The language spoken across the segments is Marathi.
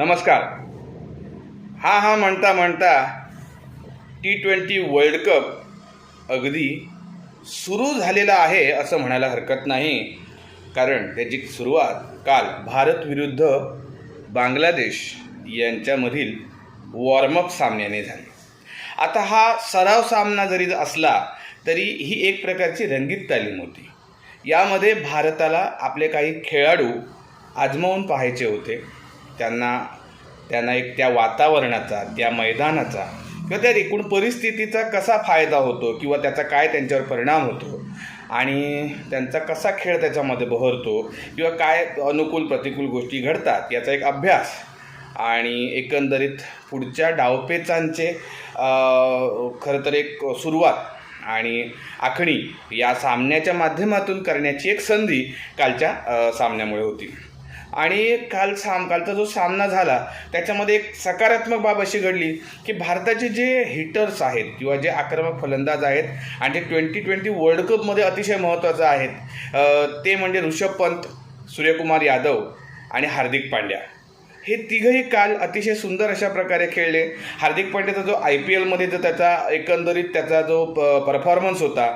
नमस्कार. हा हा म्हणता म्हणता टी ट्वेंटी वर्ल्ड कप अगदी सुरू झालेला आहे असं म्हणायला हरकत नाही. कारण त्याची सुरुवात काल भारत विरुद्ध बांगलादेश यांच्यामधील वॉर्मअप सामन्याने झाली. आता हा सराव सामना जरी असला तरी ही एक प्रकारची रंगीत तालीम होती. यामध्ये भारताला आपले काही खेळाडू आजमावून पाहायचे होते. त्यांना त्यांना एक त्या वातावरणाचा त्या मैदानाचा किंवा त्या एकूण परिस्थितीचा कसा फायदा होतो किंवा त्याचा काय त्यांच्यावर परिणाम होतो आणि त्यांचा कसा खेळ त्याच्यामध्ये बहरतो किंवा काय अनुकूल प्रतिकूल गोष्टी घडतात याचा एक अभ्यास आणि एकंदरीत पुढच्या डावपेचांचे खरं तर एक सुरुवात आणि आखणी या सामन्याच्या माध्यमातून करण्याची एक संधी कालच्या सामन्यामुळे होती. आणि काल साम कालचा जो सामना झाला त्याच्यामध्ये एक सकारात्मक बाब अशी घडली की भारताचे जे हिटर्स आहेत किंवा जे आक्रमक फलंदाज आहेत आणि जे ट्वेंटी ट्वेंटी वर्ल्ड कपमध्ये अतिशय महत्त्वाचं आहेत ते म्हणजे ऋषभ पंत सूर्यकुमार यादव आणि हार्दिक पांड्या. हे तिघही काल अतिशय सुंदर अशा प्रकारे खेळले. हार्दिक पांड्याचा जो आय पी एलमध्ये जो त्याचा एकंदरीत त्याचा जो प परफॉर्मन्स होता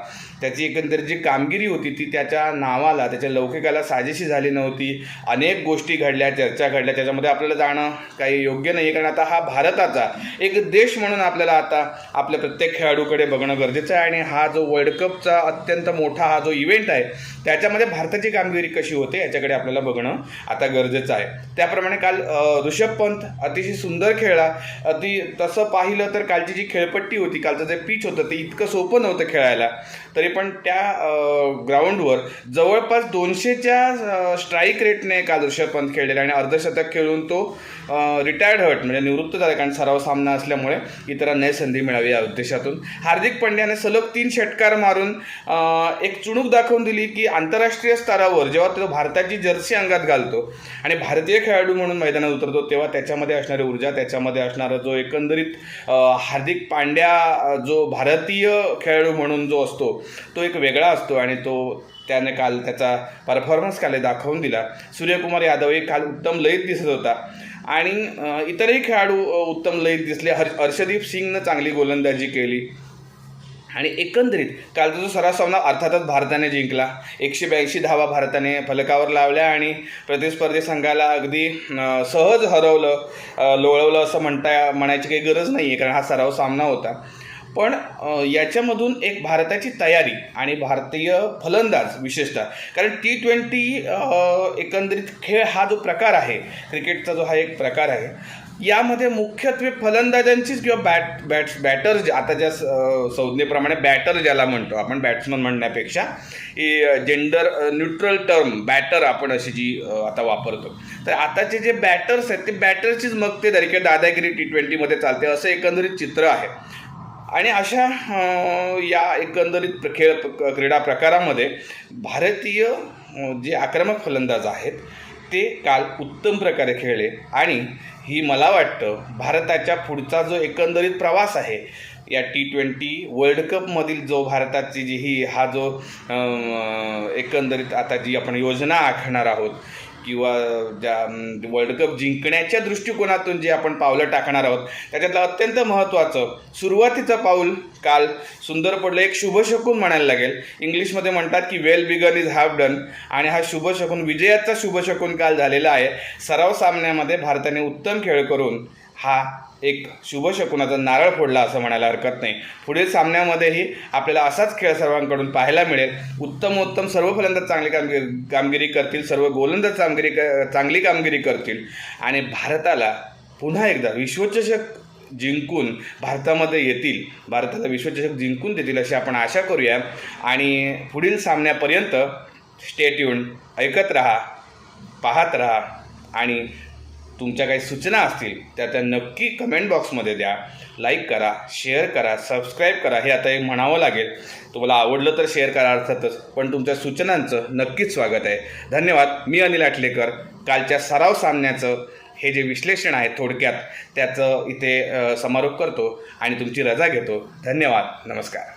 त्याची एकंदरीत जी कामगिरी होती ती त्याच्या नावाला त्याच्या लौकिकाला साजेशी झाली नव्हती. अनेक गोष्टी घडल्या चर्चा घडल्या त्याच्यामध्ये आपल्याला जाणं काही योग्य नाही आहे कारण आता हा भारताचा एक देश म्हणून आपल्याला आता आपल्या प्रत्येक खेळाडूकडे बघणं गरजेचं आहे. आणि हा जो वर्ल्ड कपचा अत्यंत मोठा हा जो इव्हेंट आहे त्याच्यामध्ये भारताची कामगिरी कशी होते याच्याकडे आपल्याला बघणं आता गरजेचं आहे. त्याप्रमाणे काल ऋषभ पंत अतिशय सुंदर खेळला. अति तसं पाहिलं तर कालची जी खेळपट्टी होती कालचं जे पिच होतं ते इतकं सोपं नव्हतं खेळायला. तरी पण त्या ग्राउंडवर जवळपास दोनशेच्या स्ट्राईक रेटने काल ऋषभ पंत खेळलेला आणि अर्धशतक खेळून तो रिटायर्ड हट म्हणजे निवृत्त झाला कारण सराव सामना असल्यामुळे इतरांनाही संधी मिळावी या उद्देशातून. हार्दिक पांड्याने सलग तीन षटकार मारून एक चुणूक दाखवून दिली की आंतरराष्ट्रीय स्तरावर जेव्हा तो भारताची जर्सी अंगात घालतो आणि भारतीय खेळाडू म्हणून मैदानात उतरतो तेव्हा त्याच्यामध्ये असणारी ऊर्जा त्याच्यामध्ये असणारा जो एकंदरीत हार्दिक पांड्या जो भारतीय खेळाडू म्हणून जो असतो तो एक वेगळा असतो आणि तो त्याने काल त्याचा परफॉर्मन्स काल दाखवून दिला. सूर्यकुमार यादवही काल उत्तम लयीत दिसत होता. आणि इतरही खेळाडू उत्तम लयीत दिसले. हर हर्षदीप सिंगनं चांगली गोलंदाजी केली. आणि एकंदरीत कालचा जो सराव सामना अर्थातच भारताने जिंकला. एकशे ब्याऐंशी धावा भारताने फलकावर लावल्या आणि प्रतिस्पर्धी संघाला अगदी सहज हरवलं लोळवलं असं म्हणता म्हणायची काही गरज नाही आहे कारण हा सराव सामना होता. पण याच्यामधून एक भारताची तयारी आणि भारतीय फलंदाज विशेषतः कारण टी ट्वेंटी एकंदरीत खेळ हा जो प्रकार आहे क्रिकेटचा जो हा एक प्रकार आहे यामध्ये मुख्यत्वे फलंदाजांचीच किंवा बॅट बॅट्स बॅटर आता ज्या संज्ञेप्रमाणे बॅटर ज्याला म्हणतो आपण बॅट्समन म्हणण्यापेक्षा जेंडर न्यूट्रल टर्म बॅटर आपण अशी जी आता वापरतो. तर आताचे जे बॅटर्स आहेत ते बॅटरचीच मक्तेदारी किंवा दादागिरी टी ट्वेंटीमध्ये चालते असं एकंदरीत चित्र आहे. आणि अशा या एकंदरीत खेळ क्रीडा प्रकारामध्ये भारतीय जे आक्रमक फलंदाज आहेत ते काल उत्तम प्रकारे खेळले. आणि ही मला वाटतं भारताच्या पुढचा जो एकंदरीत प्रवास आहे या टी ट्वेंटी वर्ल्ड कपमधील जो भारताची जी ही हा जो एकंदरीत आता जी आपण योजना आखणार आहोत किंवा ज्या वर्ल्ड कप जिंकण्याच्या दृष्टिकोनातून जे आपण पावलं टाकणार आहोत त्याच्यातलं अत्यंत महत्त्वाचं सुरुवातीचं पाऊल काल सुंदर पडलं. एक शुभशकून म्हणायला लागेल. इंग्लिशमध्ये म्हणतात की well begun is half done आणि हा शुभशकून विजयाचा शुभशकून काल झालेला आहे. सराव सामन्यामध्ये भारताने उत्तम खेळ करून हा एक शुभशकुनाचा नारळ फोडला असं म्हणायला हरकत नाही. पुढील सामन्यामध्येही आपल्याला असाच खेळ सर्वांकडून पाहायला मिळेल. उत्तमोत्तम सर्व फलंदाज चांगली कामगिरी कामगिरी करतील सर्व गोलंदाज कामगिरी क- चांगली कामगिरी करतील. आणि भारताला पुन्हा एकदा विश्वचषक जिंकून भारतामध्ये येतील. भारताला विश्वचषक जिंकून देतील अशी आपण आशा करूया. आणि पुढील सामन्यापर्यंत स्टेट येऊन ऐकत राहा पाहत राहा आणि तुमच्या काही सूचना असतील त्या त्या नक्की कमेंट बॉक्समध्ये द्या. लाईक करा शेअर करा सबस्क्राईब करा. हे आता एक म्हणावं लागेल. तुम्हाला आवडलं तर शेअर करा अर्थातच. पण तुमच्या सूचनांचं नक्कीच स्वागत आहे. धन्यवाद. मी अनिल आटलेकर. कालच्या सराव सामन्याचं हे जे विश्लेषण आहे थोडक्यात त्याचं इथे समारोप करतो आणि तुमची रजा घेतो. धन्यवाद. नमस्कार.